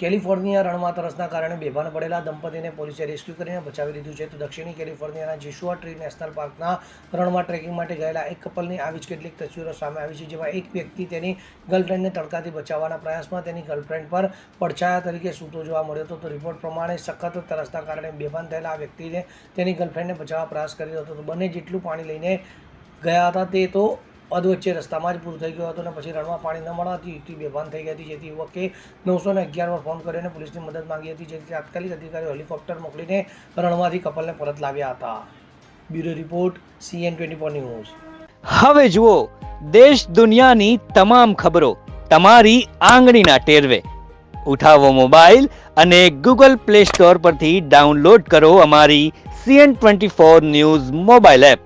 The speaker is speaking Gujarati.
કેલિફોર્નિયા રણમાં તરસના કારણે બેભાન પડેલા દંપતીને પોલીસે રેસ્ક્યુ કરીને બચાવી લીધું છે. તો દક્ષિણી કેલિફોર્નિયાના જેશુઆ ટ્રી નેશનલ પાર્કના રણમાં ટ્રેકિંગ માટે ગયેલા એક કપલની આવી જ કેટલીક તસવીરો સામે આવી છે, જેમાં એક વ્યક્તિ તેની ગર્લફ્રેન્ડને તડકાથી બચાવવાના પ્રયાસમાં તેની ગર્લફ્રેન્ડ પર પડછાયા તરીકે સૂતો જોવા મળ્યો હતો. તો રિપોર્ટ પ્રમાણે સખત તરસના કારણે બેભાન થયેલા આ વ્યક્તિને તેની ગર્લફ્રેન્ડને બચાવવા પ્રયાસ કર્યો હતો. તો બંને જેટલું પાણી લઈને ગયા હતા તે તો અધવચ્ચે રસ્તામાં જ પૂરું થઈ ગયું હતું અને પછી રણમાં પાણી ન મળવાથી યુવતી બેભાન થઈ ગઈ હતી. જેથી યુવકે નવસો ને અગિયારમાં ફોન કર્યો અને પોલીસની મદદ માંગી હતી. જેથી તાત્કાલિક અધિકારીઓ હેલિકોપ્ટર મોકલીને રણમાંથી કપલને પરત લાવ્યા હતા. Bureau report, CN twenty four news. હવે જુઓ, દેશ દુનિયાની તમામ ખબરો તમારી આંગળીના ટેરવે. ઉઠાવો મોબાઈલ અને ગૂગલ પ્લે સ્ટોર પરથી ડાઉનલોડ કરો અમારી CN twenty four news mobile app.